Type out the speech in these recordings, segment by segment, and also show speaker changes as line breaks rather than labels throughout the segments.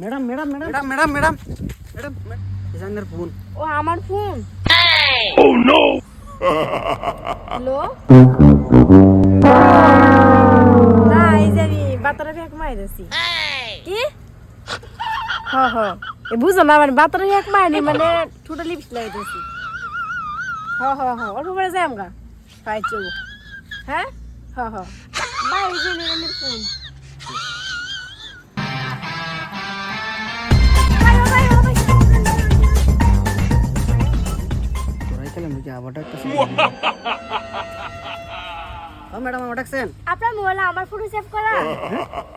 Madam madam madam. Madam madam madam. Madam phone.
ও আমার phone? Oh, oh no hello নাই জানি Batra fake মাই দিছি কি? হ মানে বাতরা লিপস লাগাই হ হ হ। অল্প পরে যাই আমগা পাইছো হ্যাঁ? হ হ। By phone.
ম্যাডাম আমার ডাকছেন
আপনার মোবাইলে আমার ফটো সেভ করা?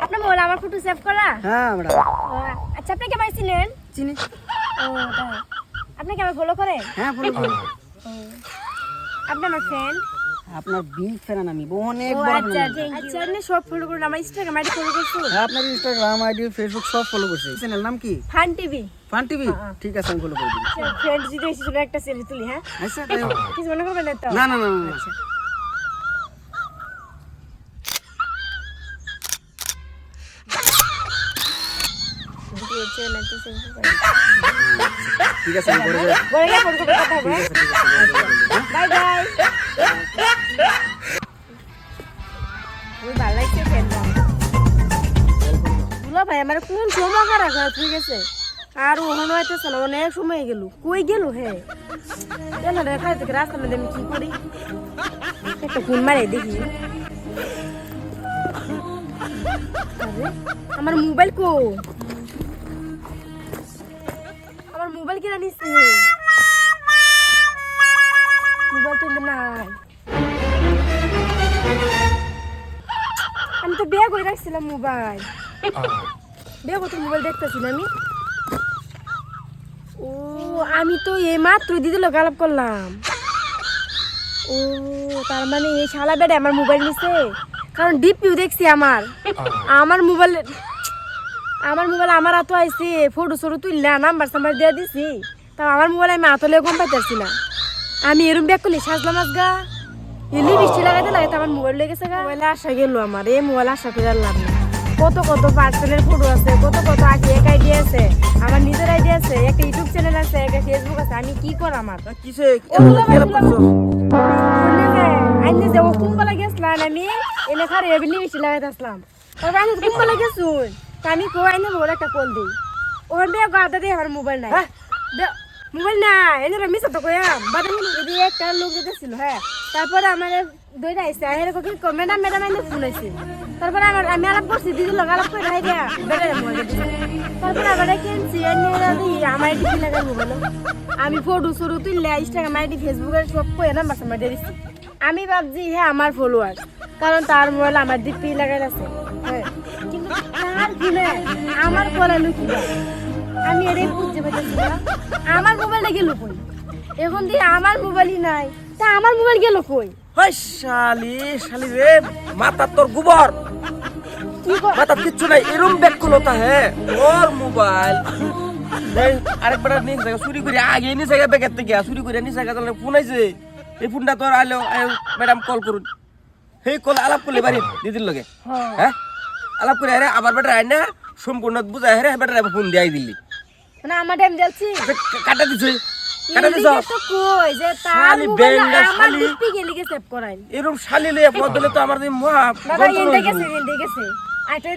আপনার মোবাইলে আমার ফটো সেভ করা?
হ্যাঁ ম্যাডাম।
আচ্ছা আপনি কেমন ছিলেন
চিনি।
ও। আপনি কেমন ফলো করেন?
হ্যাঁ ফলো করি।
ও, আপনি আমার ফ্রেন্ড
আপনার বিগ ফ্যান আমি অনেক বড়
আচ্ছা আচ্ছা আপনি সব ফলো করুন আমার ইনস্টাগ্রাম আইডি ফলো
হ্যাঁ আপনার ইনস্টাগ্রাম আইডি ফেসবুক সব ফলো করছি। চ্যানেল নাম কি?
Fun TV.
Fun TV?
হ্যাঁ।
ঠিক আছে আমি ফলো করে দিই
ফ্রেন্ড যদি এসেছিল একটা সেলফি তুলি হ্যাঁ?
আচ্ছা
কিছু মনে করবেন না তো?
না না না
আচ্ছা। তো।
ঠিক আছে আমি করে
করে কথা হবে। Bye bye. ওই ভালো লাগছে ফ্রেন্ডরা দুলা ভাই আমার কোন সময় হয়ে ঠিক আছে আর ওখানে হইতেছে না অনেক সময় গেল। কই গেল হে? কেন রে খাই থেকে রাস্তা মধ্যে আমি কি করি? একটা ফোন মারে দেখি। আমার মোবাইল কো কিনা মোবাইল নাই। আমি তো বিয়ে করে রাখছিলাম মোবাইল। বিয়ে করতে মোবাইল দেখতেছিলাম আমি। ও আমি তো এই মাত্র দিদি লোক আলাপ করলাম। ও তার মানে এই শালা বেড়ে আমার মোবাইল নিছে। কারণ ডিপিউ দেখছি আমার। আমার মোবাইল আমার মোবাইল আমার হাতে আইসি ফটো সটো তুললা নাম্বার সাম্বার দিয়ে দিছি। তা আমার মোবাইল আমি হাতলে কম পাইতেছি না। আমি এরম ব্যাগ করলি সাজলাম আজগা। এলি বৃষ্টি লাগাইতে লাগাইতে আমার মোবাইল লেগে গেছে গা। মোবাইলে আশা গেল আমার এই মোবাইল আশা করে লাভ নেই। কত কত পার্সেলের ফটো আছে কত কত আগে এক আইডি আছে আমার নিজের আইডি আছে একটা ইউটিউব চ্যানেল আছে একটা ফেসবুক আছে আমি কি কর আমার?
কিসে?
বললে যে, ও কুম্বালা গেছিলাম আমি এনে খারে এবিলি বেশি লাগাইতে আসলাম। তবে আমি কুম্বালা গেছুন তা আমি কো আইনে মোবাইল একটা কল দিই। ওখান দিয়ে গাদা দিয়ে আমার মোবাইল নাই। দে- মোবাইল নাই এনে মিশা তো কয়া বাদে এদি একটা লোক যেতেছিল হ্যাঁ। তারপরে আমার দইটা আইসে আহের কি ম্যাডাম ম্যাডাম আইনে ফোন আইছে। তারপরে আমার আমি আলাপ করছি দিদি লোক আলাপ করে রাই দিয়া বেড়ে মোবাইল তারপরে আবার কিনছি এনে আমার কি লাগাই মোবাইল আমি ফটো সরু তুললে ইনস্টাগ্রাম আইডি ফেসবুকের সব কয়ে নাম্বার সাম্বার দিয়ে দিচ্ছি আমি ভাবছি হ্যাঁ আমার ফলোয়ার কারণ তার মোবাইল আমার ডিপি লাগাই আছে। হ্যাঁ। তার আমার কলানো কি আমি এটাই বুঝতে পারতেছি না। আমার মোবাইলটা গেল কই? এখন দিয়ে আমার মোবাইলই নাই। তা আমার মোবাইল গেল কই?
হাই শালি শালি রে মাথা তোর গোবর। মাথা কিচ্ছু নাই এরম ব্যাগ করল তা হ্যাঁ ওর মোবাইল আরেকবার নিয়ে জায়গা চুরি করে আগে নিয়ে জায়গা ব্যাগের থেকে চুরি করে নিয়ে জায়গা তাহলে ফোন আইছে। এই ফোনটা তোর আলো ম্যাডাম কল করুন। সেই কল আলাপ করলে বাড়ি দিদির লগে।
হ্যাঁ।
আলাপ করে আরে আবার বেটার আয় না সম্পূর্ণ বুঝাই হ্যাঁ বেটার ফোন দিয়াই দিলি।
মানে আমার টাইম যাচ্ছি
কাটা দিছে কাটা দিছ?
তো কই যে তার মোবাইল আমার। ডিপি গেলি গে সেভ করাই
এরম শালি লইয়া পদ দিলে তো আমার মহা
গেছে গেছে। আইটা